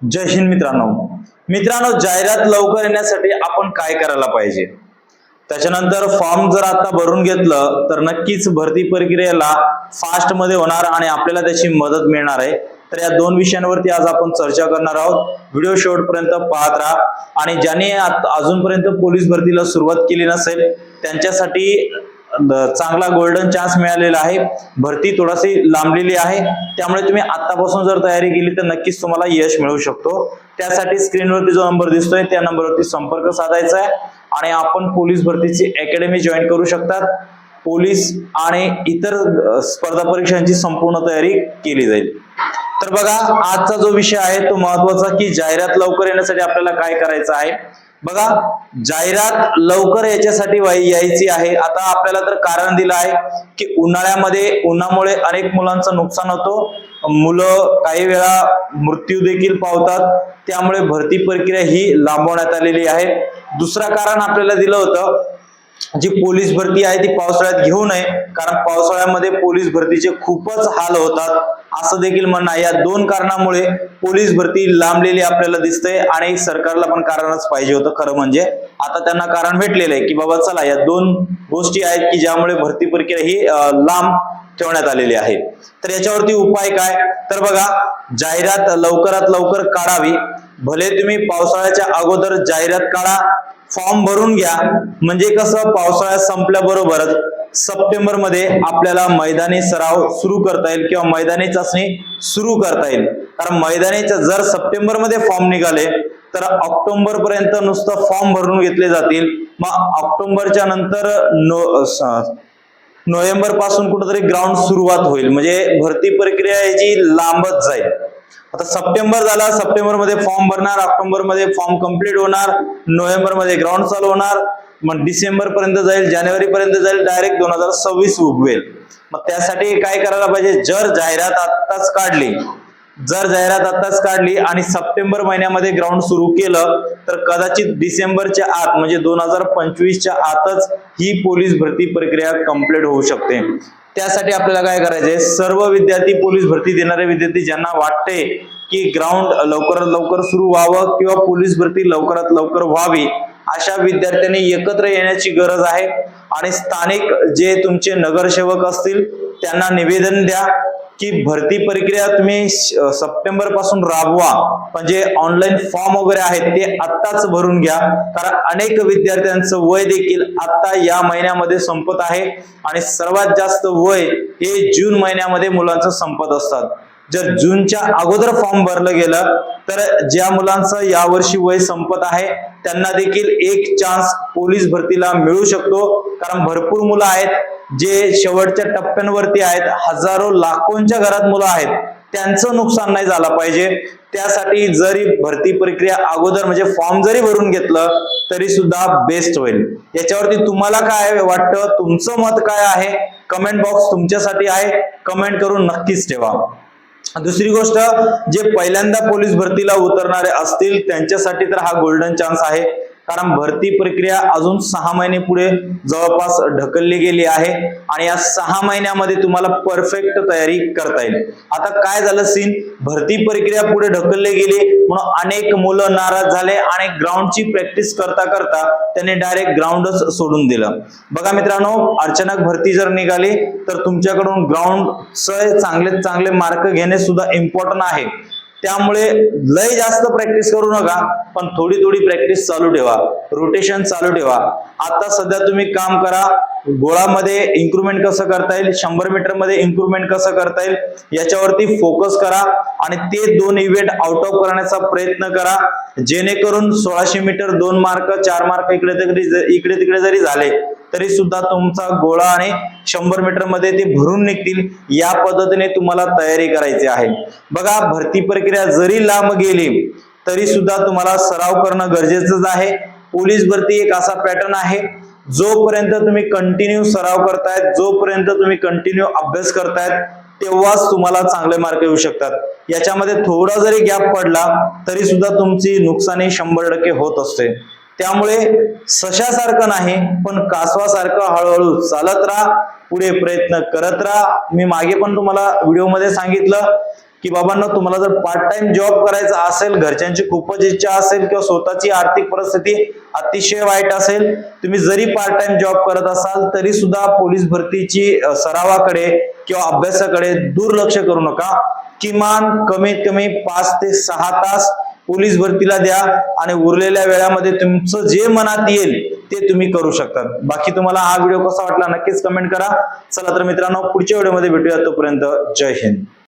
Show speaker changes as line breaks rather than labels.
जय हिंद मित्रांनो. मित्रांनो जाहिरात लवकर येण्यासाठी आपण काय करायला पाहिजे? त्याच्यानंतर फॉर्म जर आता भरून घेतलं तर नक्कीच भरती प्रक्रियेला फास्टमध्ये होणार आणि आपल्याला त्याची मदत मिळणार आहे. तर या दोन विषयांवरती आज आपण चर्चा करणार आहोत. व्हिडिओ शेवटपर्यंत पाहत राहा. आणि ज्यांनी अजूनपर्यंत पोलीस भरतीला सुरुवात केली नसेल त्यांच्यासाठी चांगला गोल्डन चान्स मिळालेला आहे. भरती थोडीशी लांबलेली आहे. त्यामुळे तुम्ही आतापासून जर तयारी केली तर नक्कीच तुम्हाला यश मिळू शकतो. त्यासाठी स्क्रीनवरती जो नंबर दिसतोय त्या नंबरवरती संपर्क साधायचा आहे. आणि आपण पोलीस भरतीची अकॅडमी जॉईन करू शकतात. पोलीस आणि इतर स्पर्धा परीक्षांची संपूर्ण तयारी केली जाईल. तर बघा आजचा जो विषय आहे तो महत्त्वाचा की जाहिरात लवकर येण्यासाठी आपल्याला काय करायचं आहे? बघा जाहिरात लवकर याच्यासाठी व्हाय- यायची आहे. आता आपल्याला तर कारण दिलं आहे की उन्हाळ्यामध्ये उन्हामुळे अनेक मुलांचं नुकसान होतो. मुलं काही वेळा मृत्यू देखील पावतात. त्यामुळे भरती प्रक्रिया ही लांबवण्यात आलेली आहे. दुसरं कारण आपल्याला दिलं होतं जी पोलीस भरती आहे ती पावसाळ्यात घेऊ नये. कारण पावसाळ्यामध्ये पोलीस भरतीचे खूपच हाल होतात. असं देखील म्हणणं या दोन कारणामुळे पोलीस भरती लांबलेली आपल्याला दिसते आणि सरकारला पण कारणच पाहिजे होतं. खरं म्हणजे आता त्यांना कारण भेटलेलं आहे की बाबा चला या दोन गोष्टी आहेत की ज्यामुळे भरती प्रक्रिया ही लांब ठेवण्यात आलेली आहे. तर याच्यावरती उपाय काय? तर बघा जाहिरात लवकरात लवकर काढावी. भले तुम्ही पावसाळ्याच्या अगोदर जाहिरात काढा फॉर्म भरून घ्या. म्हणजे कसं पावसाळ्यात संपल्याबरोबरच सप्टेंबरमध्ये आपल्याला मैदानी सराव सुरू करता येईल किंवा मैदानी चाचणी सुरू करता येईल. कारण मैदानीच्या जर सप्टेंबरमध्ये फॉर्म निघाले तर ऑक्टोबर पर्यंत नुसतं फॉर्म भरून घेतले जातील. मग ऑक्टोबरच्या नंतर नो स- नोव्हेंबरपासून कुठेतरी ग्राउंड सुरुवात होईल. म्हणजे भरती प्रक्रिया याची लांबच जाईल. आता सप्टेंबर झाला सप्टेंबरमध्ये फॉर्म भरणार ऑक्टोबरमध्ये फॉर्म कंप्लीट होणार नोव्हेंबरमध्ये ग्राउंड चालू होणार. मग डिसेंबर पर्यंत जाईल जानेवारी पर्यंत जाईल डायरेक्ट दोन हजार सव्वीस उगवेल. मग त्यासाठी काय करायला पाहिजे? जर जाहिरात आत्ताच काढली जर जाहिरात आत्ताच काढली आणि सप्टेंबर महिन्यामध्ये ग्राउंड सुरू केलं तर कदाचित डिसेंबरच्या आत म्हणजे दोन हजार पंचवीसच्या आतच ही पोलीस भरती प्रक्रिया कंप्लीट होऊ शकते. त्यासाठी आपल्याला काय करायचंय? सर्व विद्यार्थी पोलीस भरती देणारे विद्यार्थी ज्यांना वाटते की ग्राउंड लवकरात लवकर सुरू व्हावं किंवा पोलीस भरती लवकरात लवकर व्हावी अशा विद्यार्थ्यांनी एकत्र येण्याची गरज आहे. आणि स्थानिक जे तुमचे नगरसेवक असतील त्यांना निवेदन द्या की भरती प्रक्रिया तुम्ही श- सप्टेंबरपासून राबवा. म्हणजे ऑनलाईन फॉर्म वगैरे आहेत ते आत्ताच भरून घ्या. कारण अनेक विद्यार्थ्यांचं वय देखील आत्ता या महिन्यामध्ये संपत आहे. आणि सर्वात जास्त वय हे जून महिन्यामध्ये मुलांचं संपत असतात. जर जूनच्या अगोदर फॉर्म भरलं गेलं तर ज्या मुलांचं यावर्षी वय संपत आहे त्यांना देखील एक चान्स पोलीस भरतीला मिळू शकतो. कारण भरपूर मुलं आहेत जे शेवटच्या टप्प्यांवरती आहेत हजारो लाखोंच्या घरात मुलं आहेत त्यांचं नुकसान नाही झालं पाहिजे. त्यासाठी जरी भरती प्रक्रिया अगोदर म्हणजे फॉर्म जरी भरून घेतलं तरी सुद्धा बेस्ट होईल. याच्यावरती तुम्हाला काय वाटतं? तुमचं मत काय आहे? कमेंट बॉक्स तुमच्यासाठी आहे. कमेंट करून नक्कीच ठेवा. दुसरी गोष्ट जे पहिल्यांदा पोलीस भरतीला उतरणारे असतील त्यांच्यासाठी तर हा गोल्डन चान्स आहे. कारण भरती प्रक्रिया अजून सहा महिने पुढे जवळपास ढकलली गेली आहे आणि या सहा महिन्यामध्ये तुम्हाला परफेक्ट तयारी करता येईल. आता काय झालं सीन भरती प्रक्रिया पुढे ढकलली गेली म्हणून अनेक मुलं नाराज झाले आणि ग्राउंडची प्रॅक्टिस करता करता त्यांनी डायरेक्ट ग्राउंडच सोडून दिलं. बघा मित्रांनो अचानक भरती जर निघाली तर तुमच्याकडून ग्राउंड चांगले चांगले मार्क घेणे सुद्धा इम्पॉर्टंट आहे. त्यामुळे लय जास्त प्रॅक्टिस करू नका पण थोडी थोडी प्रॅक्टिस चालू ठेवा. रोटेशन चालू ठेवा. आता सध्या तुम्ही काम करा गोळामध्ये इम्प्रुव्हमेंट कसं करता येईल? शंभर मीटरमध्ये इम्प्रुव्हमेंट कसं करता येईल? याच्यावरती फोकस करा आणि ते दोन इव्हेंट आउट ऑफ करण्याचा प्रयत्न करा. जेणेकरून सोळाशे मीटर दोन मार्क चार मार्क इकडे तिकडे इकडे तिकडे जरी झाले तरी सुद्धा तुमचा गोळा आणि शंभर मीटरमध्ये ते भरून निघतील. या पद्धतीने तुम्हाला तयारी करायची आहे. बघा भरती प्रक्रिया जरी लांब गेली तरी सुद्धा तुम्हाला सराव करणं गरजेचंच आहे. पोलीस भरती एक असा पॅटर्न आहे. जोपर्यंत तुम्ही कंटिन्यू सराव करतायत जोपर्यंत तुम्ही कंटिन्यू अभ्यास करतायत तेव्हाच तुम्हाला चांगले मार्क येऊ शकतात. याच्यामध्ये थोडा जरी गॅप पडला तरी सुद्धा तुमची नुकसानी शंभर टक्के होत असते. त्यामुळे सशासारखं नाही पण कासवासारखं हळूहळू चालत राहा पुढे प्रयत्न करत राहा. मी मागे पण तुम्हाला व्हिडिओमध्ये सांगितलं की बाबांना तुम्हाला जर पार्ट टाइम जॉब करायचा असेल घरच्यांची खूपच इच्छा असेल किंवा स्वतःची आर्थिक परिस्थिती अतिशय वाईट असेल. तुम्ही जरी पार्ट टाइम जॉब करत असाल तरी सुद्धा पोलीस भरतीची सरावाकडे किंवा अभ्यासाकडे दुर्लक्ष करू नका. किमान कमीत कमी पाच ते सहा तास पोलीस भरतीला द्या आणि उरलेल्या वेळामध्ये तुमचं जे मनात येईल ते तुम्ही करू शकता. बाकी तुम्हाला हा व्हिडिओ कसा वाटला नक्कीच कमेंट करा. चला तर मित्रांनो पुढच्या व्हिडिओमध्ये भेटूया तोपर्यंत. जय हिंद.